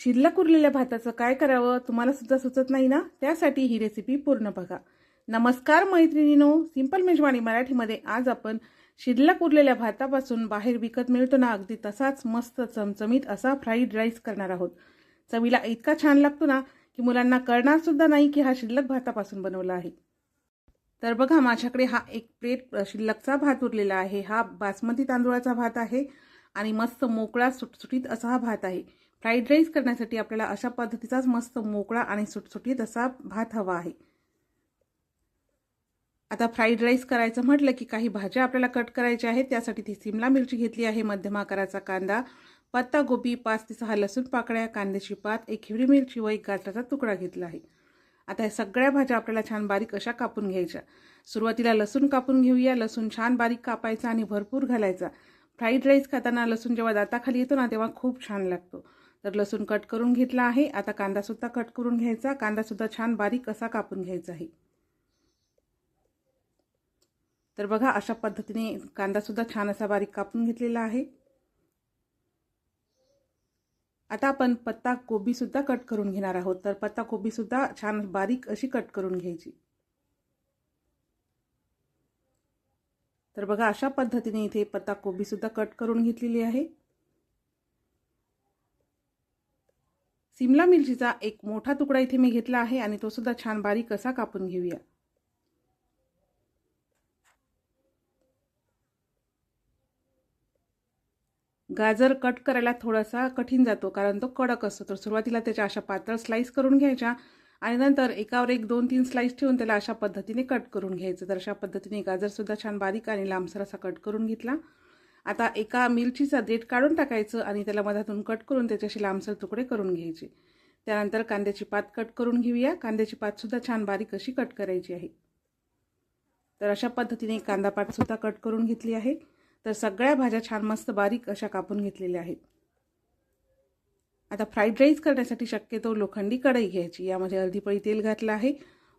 शिल्लक उरलेल्या भाताचं काय करावं तुम्हाला सुद्धा सुचत नाही ना? त्यासाठी ही रेसिपी पूर्ण बघा. नमस्कार मैत्रिणीनो सिंपल मेजवानी मराठीमध्ये आज आपण शिल्लक उरलेल्या भातापासून बाहेर विकत मिळतो ना अगदी तसाच मस्त चमचमीत असा फ्राईड राईस करणार आहोत. चवीला इतका छान लागतो ना की मुलांना कळणार सुद्धा नाही की हा शिल्लक भातापासून बनवला आहे. तर बघा माझ्याकडे हा एक प्लेट शिल्लकचा भात उरलेला आहे. हा बासमती तांदूळाचा भात आहे आणि मस्त मोकळा सुटसुटीत असा हा भात आहे. फ्राईड राईस करण्यासाठी आपल्याला अशा पद्धतीचाच मस्त मोकळा आणि सुटसुटीत असा भात हवा आहे. आता फ्राईड राईस करायचं म्हटलं की काही भाज्या आपल्याला कट करायच्या आहेत. त्यासाठी ती सिमला मिरची घेतली आहे. मध्यम आकाराचा कांदा पत्ता गोबी पाच ते सहा लसूण पाकळ्या कांद्याची पात एक हिरवी मिरची व एक गाजराचा तुकडा घेतला आहे. आता या सगळ्या भाज्या आपल्याला छान बारीक अशा कापून घ्यायच्या. सुरुवातीला लसूण कापून घेऊया. लसूण छान बारीक कापायचा आणि भरपूर घालायचा. फ्राईड राईस खाताना लसूण जेव्हा दाताखाली येतो ना तेव्हा खूप छान लागतो. तर लसूण कट करून घेतला आहे. आता कांदासुद्धा कट करून घ्यायचा. कांदासुद्धा छान बारीक असा कापून घ्यायचा आहे. तर बघा अशा पद्धतीने कांदासुद्धा छान असा बारीक कापून घेतलेला आहे. आता आपण पत्ता कोबीसुद्धा कट करून घेणार आहोत. तर पत्ता कोबीसुद्धा छान बारीक अशी कट करून घ्यायची. तर बघा अशा पद्धतीने इथे पत्ता कोबीसुद्धा कट करून घेतलेली आहे. सिमला मिरचीचा एक मोठा तुकडा इथे मी घेतला आहे आणि तो सुद्धा छान बारीक असा कापून घेऊया. गाजर कट करायला थोडासा कठीण जातो कारण तो कडक असतो. तर सुरुवातीला त्याच्या अशा पातळ स्लाईस करून घ्यायच्या आणि नंतर एकावर एक दोन तीन स्लाईस ठेवून त्याला अशा पद्धतीने कट करून घ्यायचं. तर अशा पद्धतीने गाजरसुद्धा छान बारीक आणि लांबसर असा कट करून घेतला. आता एका मिरचीचा देठ काढून टाकायचं आणि त्याला मधातून कट करून त्याच्याशी लांबसर तुकडे करून घ्यायचे. त्यानंतर कांद्याची पात कट करून घेऊया. कांद्याची पातसुद्धा छान बारीक अशी कट करायची आहे. तर अशा पद्धतीने कांदा पातसुद्धा कट करून घेतली आहे. तर सगळ्या भाज्या छान मस्त बारीक अशा कापून घेतलेल्या आहेत. आता फ्राईड राईस करण्यासाठी शक्यतो लोखंडी कढई घ्यायची. यामध्ये अर्धी पळी तेल घातलं आहे.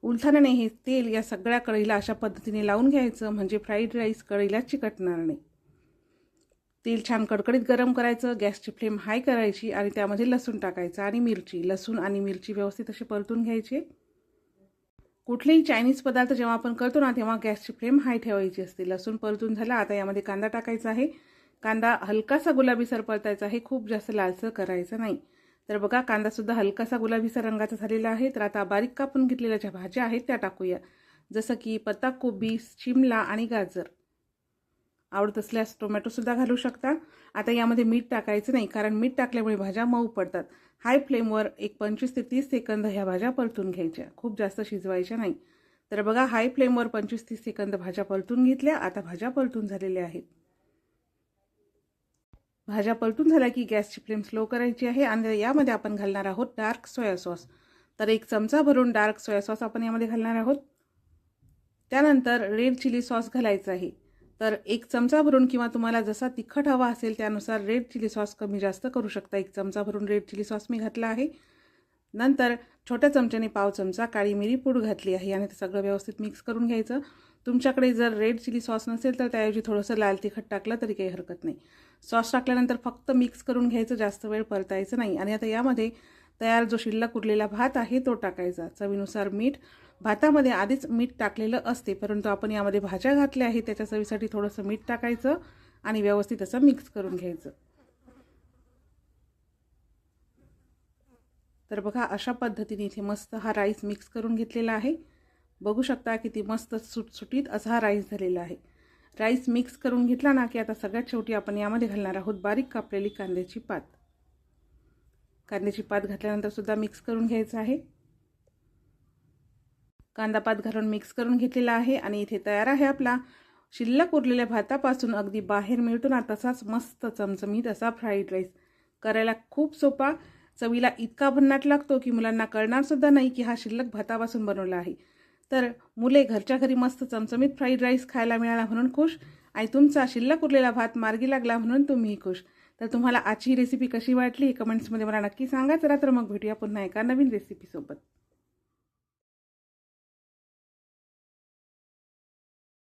उलथानाने हे तेल या सगळ्या कढईला अशा पद्धतीने लावून घ्यायचं. म्हणजे फ्राईड राईस कढईला चिकटणार नाही. तेल छान कडकडीत गरम करायचं गॅसची फ्लेम हाय करायची आणि त्यामध्ये लसूण टाकायचं आणि मिरची. लसूण आणि मिरची व्यवस्थित अशी परतून घ्यायची. कुठलेही चायनीज पदार्थ जेव्हा आपण करतो ना तेव्हा गॅसची फ्लेम हाय ठेवायची असते. लसूण परतून झाला आता यामध्ये कांदा टाकायचा आहे. कांदा हलकासा गुलाबीसर परतायचा आहे खूप जास्त लालसर करायचं नाही. तर बघा कांदासुद्धा हलकासा गुलाबीसर रंगाचा झालेला आहे. तर आता बारीक कापून घेतलेल्या ज्या भाज्या आहेत त्या टाकूया. जसं की पत्ताकोबी शिमला आणि गाजर. आवडत असल्यास टोमॅटोसुद्धा घालू शकता. आता यामध्ये मीठ टाकायचं नाही कारण मीठ टाकल्यामुळे भाज्या मऊ पडतात. हाय फ्लेमवर एक पंचवीस ते तीस सेकंद ह्या भाज्या परतून घ्यायच्या. खूप जास्त शिजवायच्या नाही. तर बघा हाय फ्लेमवर पंचवीस तीस सेकंद भाज्या परतून घेतल्या. आता भाज्या परतून झालेल्या आहेत. भाज्या परतून झाल्या की गॅसची फ्लेम स्लो करायची आहे. आणि यामध्ये आपण घालणार आहोत डार्क सोया सॉस. तर एक चमचा भरून डार्क सोया सॉस आपण यामध्ये घालणार आहोत. त्यानंतर रेड चिली सॉस घालायचा आहे. तर एक चमचा भरून किंवा तुम्हाला जसा तिखट हवा असेल त्यानुसार रेड चिली सॉस कमी जास्त करू शकता. एक चमचा भरून रेड चिली सॉस मी घातला आहे. नंतर छोट्या चमच्याने पाव चमचा काळी मिरी पूड घातली आहे आणि ते सगळं व्यवस्थित मिक्स करून घ्यायचं. तुमच्याकडे जर रेड चिली सॉस नसेल तर त्याऐवजी थोडंसं लाल तिखट टाकलं तरी काही हरकत नाही. सॉस टाकल्यानंतर फक्त मिक्स करून घ्यायचं जास्त वेळ परतायचं नाही. आणि आता यामध्ये तयार जो शिल्लक उरलेला भात आहे तो टाकायचा. चवीनुसार मीठ. भातामध्ये आधीच मीठ टाकलेलं असते परंतु आपण यामध्ये भाज्या घातल्या आहेत त्याच्या चवीसाठी थोडंसं मीठ टाकायचं आणि व्यवस्थित असं मिक्स करून घ्यायचं. तर बघा अशा पद्धतीने इथे मस्त हा राईस मिक्स करून घेतलेला आहे. बघू शकता किती मस्त सुटसुटीत असा हा राईस झालेला आहे. राईस मिक्स करून घेतला ना की आता सगळ्यात शेवटी आपण यामध्ये घालणार आहोत बारीक कापलेली कांद्याची पात. कांद्याची पात घातल्यानंतर सुद्धा मिक्स करून घ्यायचं आहे. कांदा पात घालून मिक्स करून घेतलेला आहे आणि इथे तयार आहे आपला शिल्लक उरलेल्या भातापासून अगदी बाहेर मिळतो ना तसाच मस्त चमचमीत असा फ्राईड राईस करायला खूप सोपा चवीला इतका भन्नाट लागतो की मुलांना कळणार सुद्धा नाही की हा शिल्लक भातापासून बनवला आहे. तर मुले घरच्या घरी मस्त चमचमीत फ्राईड राईस खायला मिळाला म्हणून खुश आणि तुमचा शिल्लक उरलेला भात मार्गी लागला म्हणून तुम्हीही खुश. तर तुम्हाला आजची रेसिपी कशी वाटली कमेंट्समध्ये मला नक्की सांगा. चला तर मग भेटूया पुन्हा एका नवीन रेसिपीसोबत